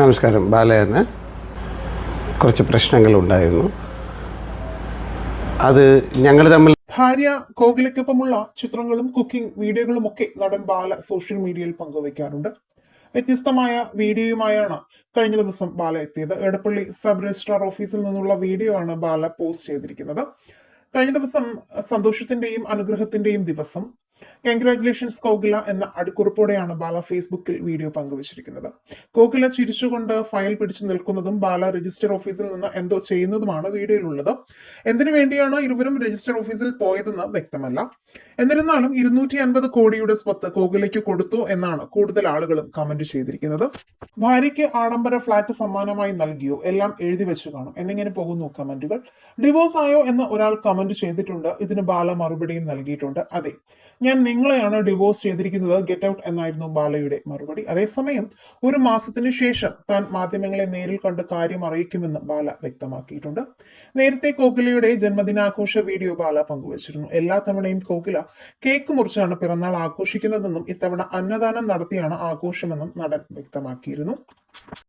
നമസ്കാരം ബാലയാണ്. കുറച്ച് പ്രശ്നങ്ങൾ ഉണ്ടായിരുന്നു അത് ഞങ്ങൾ തമ്മിൽ ഭാര്യ കോകിലയ്ക്കൊപ്പമുള്ള ചിത്രങ്ങളും കുക്കിംഗ് വീഡിയോകളും ഒക്കെ നടൻ ബാല സോഷ്യൽ മീഡിയയിൽ പങ്കുവയ്ക്കാറുണ്ട്. വ്യത്യസ്തമായ വീഡിയോയുമായാണ് കഴിഞ്ഞ ദിവസം ബാല എത്തിയത്. എടപ്പള്ളി സബ് രജിസ്ട്രാർ ഓഫീസിൽ നിന്നുള്ള വീഡിയോ ആണ് ബാല പോസ്റ്റ് ചെയ്തിരിക്കുന്നത്. കഴിഞ്ഞ ദിവസം സന്തോഷത്തിന്റെയും അനുഗ്രഹത്തിന്റെയും ദിവസം കൺഗ്രാറ്റുലേഷൻസ് കോകില എന്ന അടിക്കുറിപ്പോടെയാണ് ബാല ഫേസ്ബുക്കിൽ വീഡിയോ പങ്കുവച്ചിരിക്കുന്നത്. കോകില ചിരിച്ചുകൊണ്ട് ഫയൽ പിടിച്ചു നിൽക്കുന്നതും ബാല രജിസ്റ്റർ ഓഫീസിൽ നിന്ന് എന്തോ ചെയ്യുന്നതുമാണ് വീഡിയോയിലുള്ളത്. എന്തിനു വേണ്ടിയാണ് ഇരുവരും രജിസ്റ്റർ ഓഫീസിൽ പോയതെന്ന് വ്യക്തമല്ല. എന്നിരുന്നാലും ഇരുന്നൂറ്റി അൻപത് കോടിയുടെ സ്വത്ത് കോകിലയ്ക്ക് കൊടുത്തു എന്നാണ് കൂടുതൽ ആളുകളും കമന്റ് ചെയ്തിരിക്കുന്നത്. ഭാര്യയ്ക്ക് ആഡംബര ഫ്ലാറ്റ് സമ്മാനമായി നൽകിയോ? എല്ലാം എഴുതി വെച്ചു കാണും. എന്നിങ്ങനെ പോകുന്നു കമന്റുകൾ ഡിവോഴ്സ് ആയോ എന്ന് ഒരാൾ കമന്റ് ചെയ്തിട്ടുണ്ട്. ഇതിന് ബാല മറുപടിയും നൽകിയിട്ടുണ്ട്. അതെ. ഞാൻ നിങ്ങളെയാണ് ഡിവോഴ്സ് ചെയ്തിരിക്കുന്നത്? ഗെറ്റ് ഔട്ട് എന്നായിരുന്നു ബാലയുടെ മറുപടി. അതേസമയം ഒരു മാസത്തിന് ശേഷം താൻ മാധ്യമങ്ങളെ നേരിൽ കണ്ട് കാര്യം അറിയിക്കുമെന്ന് ബാല വ്യക്തമാക്കിയിട്ടുണ്ട്. നേരത്തെ കോകിലയുടെ ജന്മദിനാഘോഷ വീഡിയോ ബാല പങ്കുവച്ചിരുന്നു. എല്ലാ തവണയും കോകില കേക്ക് മുറിച്ചാണ് പിറന്നാൾ ആഘോഷിക്കുന്നതെന്നും ഇത്തവണ അന്നദാനം നടത്തിയാണ് ആഘോഷമെന്നും നടൻ വ്യക്തമാക്കിയിരുന്നു.